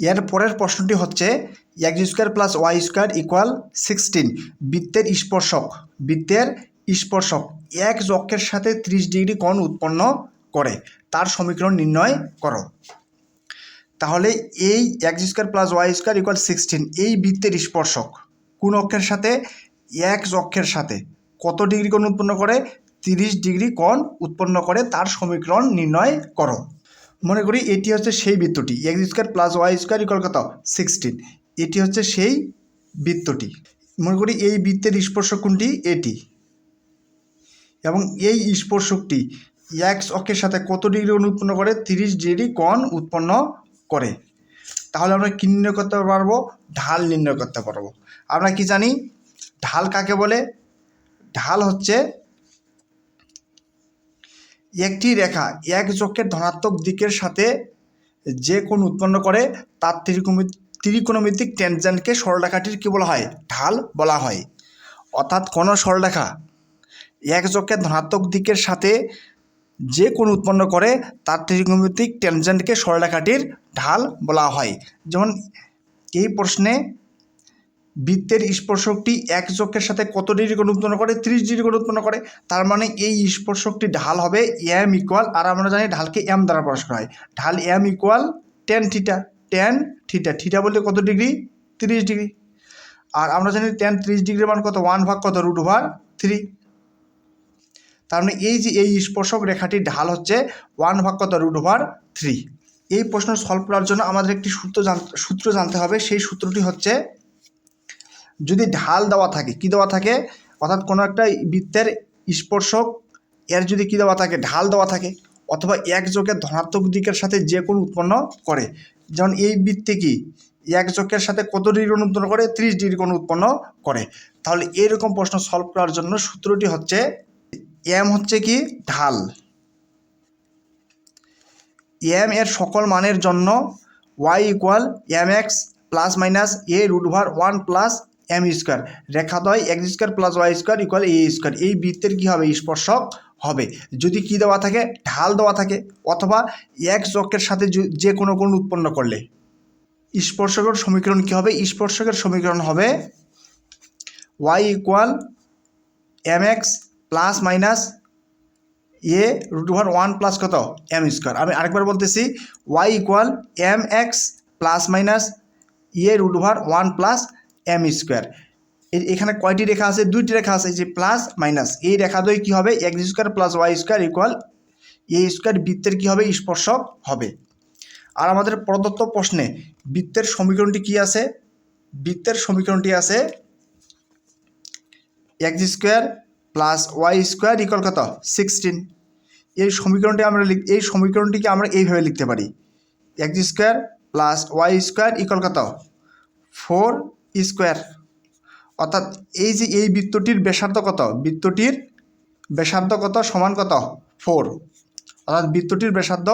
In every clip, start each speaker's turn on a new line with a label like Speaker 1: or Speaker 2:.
Speaker 1: এর পরের প্রশ্নটি হচ্ছে x square plus y square equal sixteen, বৃত্তের স্পর্শক বৃত্তের স্পর্শক। এক অক্ষের সাথে ত্রিশ ডিগ্রি কোণ উৎপন্ন করে। তার সমীকরণ নির্ণয় করো। তাহলে এই x square plus y square equal sixteen, এই বৃত্তের স্পর্শক। কোন অক্ষের সাথে? এক অক্ষের সাথে। কত ডিগ্রি কোণ উৎপন্ন করে? তিরিশ ডিগ্রি কোণ উৎপন্ন করে। তার সমীকরণ নির্ণয় করো। মনে করি এটি হচ্ছে সেই বৃত্তটি x square plus y square equal কত? সিক্সটিন এটি হচ্ছে সেই বৃত্তটি। মনে করি এই বৃত্তের স্পর্শক কোনটি? এটি। এবং এই স্পর্শকটি এক্স অক্ষের সাথে কত ডিগ্রি কোণ উৎপন্ন করে? তিরিশ ডিগ্রি কোণ উৎপন্ন করে। তাহলে আমরা কী নির্ণয় করতে পারব? ঢাল নির্ণয় করতে পারব। আমরা কি জানি? ঢাল কাকে বলে? ঢাল হচ্ছে একটি রেখা এক চক্রের ধনাত্মক দিকের সাথে যে কোণ উৎপন্ন করে, তার ত্রিকোণ ত্রিকোণমিতিক টেনজেন্টকে সরলরেখাটির কী বলা হয়? ঢাল বলা হয়। অর্থাৎ কোনো সরলরেখা এক চক্রের ধনাত্মক দিকের সাথে যে কোণ উৎপন্ন করে, তার ত্রিকোণমিতিক টেনজেন্টকে সরলরেখাটির ঢাল বলা হয়। যেমন এই প্রশ্নে বৃত্তের স্পর্শকটি এক চক্রের সাথে কত ডিগ্রি কোণ উৎপন্ন করে? ত্রিশ ডিগ্রি কোণ উৎপন্ন করে। তার মানে এই স্পর্শকটি ঢাল হবে এম ইকুয়াল আর আমরা জানি ঢালকে এম দ্বারা প্রকাশ করা হয়। ঢাল m equal tan theta tan theta theta বলতে কত ডিগ্রি? তিরিশ ডিগ্রি। আর আমরা জানি টেন ত্রিশ ডিগ্রির মান কত? ওয়ান ভাগ কত? রুট ওভার থ্রি তার মানে এই যে এই স্পর্শক রেখাটির ঢাল হচ্ছে ওয়ান ভাগ কত? রুট ওভার থ্রি এই প্রশ্ন সলভ করার জন্য আমাদের একটি সূত্র জান সূত্র জানতে হবে। সেই সূত্রটি হচ্ছে যদি ঢাল দেওয়া থাকে, কি দেওয়া থাকে? অর্থাৎ কোনো একটা বৃত্তের স্পর্শক, এর যদি কি দেওয়া থাকে? ঢাল দেওয়া থাকে, অথবা এক যোগের ধনাত্মক দিকের সাথে যে কোনো উৎপন্ন করে। যেমন এই বৃত্তে কি? এক যোগের সাথে কত ডিগ্রি কোণ উৎপন্ন করে? ত্রিশ ডিগ্রি কোণ উৎপন্ন করে। তাহলে এরকম প্রশ্ন সলভ করার জন্য সূত্রটি হচ্ছে এম হচ্ছে কি? ঢাল। এম এর সকল মানের জন্য y equal m x plus minus a root over one plus m square রেখাদ্বয় x square plus y square equal a square এই বৃত্তের কী হবে? স্পর্শক হবে। যদি কি দেওয়া থাকে? ঢাল দেওয়া থাকে। অথবা এক চক্রের সাথে যে- কোনো কোণ উৎপন্ন করলে। স্পর্শকের সমীকরণ কী হবে? স্পর্শকের সমীকরণ হবে y equal m x plus minus a root over one plus কত? এম স্কোয়ার আমি আরেকবার বলতেছি y equal m x plus minus a root over one plus m square এখানে কয়টি রেখা আছে? দুইটি রেখা আছে যে প্লাস মাইনাস এই রেখা দ্বয় কী হবে? X square plus y square equal a square বৃত্তের কী হবে? স্পর্শক হবে। আর আমাদের প্রদত্ত প্রশ্নে বৃত্তের সমীকরণটি কি আছে? বৃত্তের সমীকরণটি আছে x square plus y square equal কত? সিক্সটিন এই সমীকরণটি আমরা এই সমীকরণটিকে আমরা এইভাবে লিখতে পারি। X square plus y square equal কত? Four square. অর্থাৎ এই যে এই বৃত্তটির ব্যাসার্ধ কত? বৃত্তটির ব্যাসার্ধ কত সমান কত? ফোর। অর্থাৎ বৃত্তটির ব্যাসার্ধ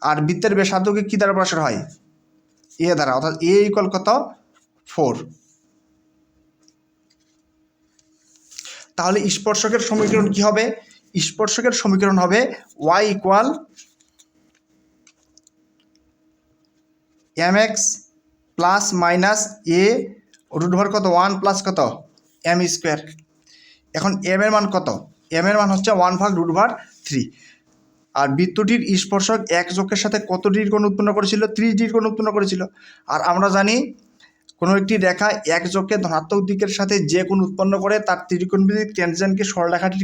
Speaker 1: আর বৃত্তের ব্যাসার্ধকে কী দ্বারা প্রকাশ করা হয়? এ দ্বারা। অর্থাৎ এ ইকুয়াল কত? ফোর। তাহলে স্পর্শকের সমীকরণ কি হবে? স্পর্শকের সমীকরণ হবে y equal m x plus minus a root over কত? ওয়ান প্লাস কত? এম স্কোয়ার এখন এম এর মান কত? এম এর মান হচ্ছে ওয়ান ভাগ রুট ওভার থ্রি আর বৃত্তটির স্পর্শক এক চোখের সাথে কত ডিগ্রি কোণ উৎপন্ন করেছিল? ত্রিশ ডিগ্রি কোণ উৎপন্ন করেছিল। আর আমরা জানি, কোনো একটি রেখা এক চোখে ধনাত্মক দিকের সাথে যে কোণ উৎপন্ন করে, তার ত্রিকোণমিতিক টেনজেন্টকে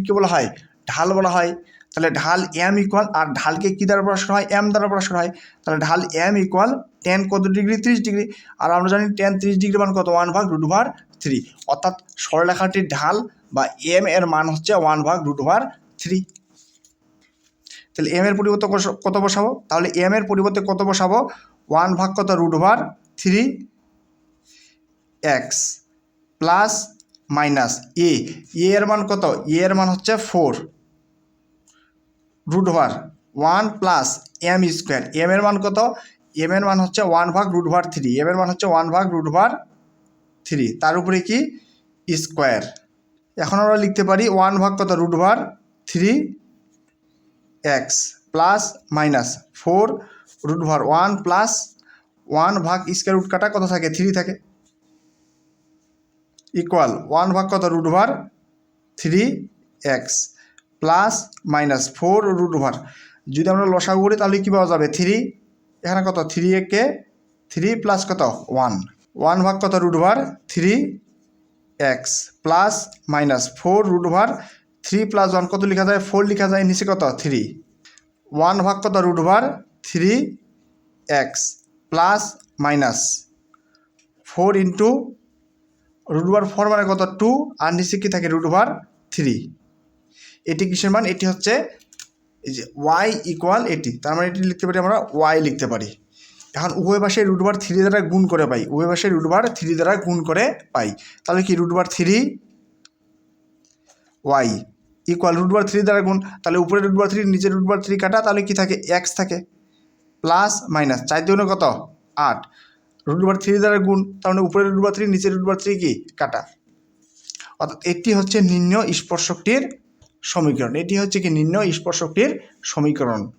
Speaker 1: কী বলা হয়, ঢাল বলা হয়। তাহলে ঢাল এম ইকুয়াল আর ঢালকে কী দ্বারা প্রকাশ করা হয়? এম দ্বারা প্রকাশ করা হয়। তাহলে ঢাল এম ইকুয়াল টেন কত ডিগ্রি? ত্রিশ ডিগ্রি। আর আমরা জানি টেন ত্রিশ ডিগ্রি মান কত? ওয়ান ভাগ রুট ওভার থ্রি অর্থাৎ সরলরেখাটির ঢাল বা এম এর মান হচ্ছে ওয়ান ভাগ রুট ওভার থ্রি তাহলে এম এর পরিবর্তে কত বসাবো? তাহলে এম এর পরিবর্তে কত বসাবো? ওয়ান ভাগ কত? Root over three x plus minus a এর মান কত? এর মান হচ্ছে four root over one plus m square. M এর মান কত? এম এর মান হচ্ছে ওয়ান ভাগ রুট ওভার থ্রি। এম এর মান হচ্ছে ওয়ান ভাগ রুট ওভার থ্রি। তার উপরে কি? স্কোয়ার। এখন আমরা লিখতে পারি ওয়ান ভাগ কত? Root over three x plus minus four root over one plus one ভাগ স্কোয়ার রুট কাটা কত থাকে? থ্রি থাকে। ইকুয়াল ওয়ান ভাগ কত? Root over three x. Plus minus four root over. যদি আমরা লসাগু করি, তাহলে কী পাওয়া যাবে? থ্রি। এখানে কত? থ্রি একে থ্রি প্লাস কত? ওয়ান। ওয়ান ভাগ কত? Root over three x. Plus minus four root over three plus one. কত লেখা যায়? ফোর লেখা যায়। নিচে কত? থ্রি। ওয়ান ভাগ কত? Root over three x. Plus minus four into root over four মানে কত? টু। আর নিচে কী থাকে? Root over three. এটি কিসের মান? এটি হচ্ছে এই যে ওয়াই ইকুয়াল এটি। তার মানে এটি লিখতে পারি আমরা ওয়াই লিখতে পারি। এখন উভয় পাশে রুট ওভার থ্রি দ্বারা গুণ করে পাই। উভয় পাশে রুট ওভার থ্রি দ্বারা গুণ করে পাই। তাহলে কি root over three y equal root over three দ্বারা গুণ। তাহলে উপরে রুট ওভার থ্রি নিচে রুট ওভার থ্রি কাটা, তাহলে কি থাকে? এক্স থাকে। প্লাস মাইনাস চার দুগুণে কত? আট। রুট ওভার থ্রি দ্বারা গুণ। তার মানে উপরে রুট ওভার থ্রি নিচে রুট ওভার থ্রি কি? কাটা। অর্থাৎ এটি হচ্ছে নিম্ন স্পর্শকটির সমীকরণ। এটি হচ্ছে কি নিম্ন স্পর্শকটির সমীকরণ।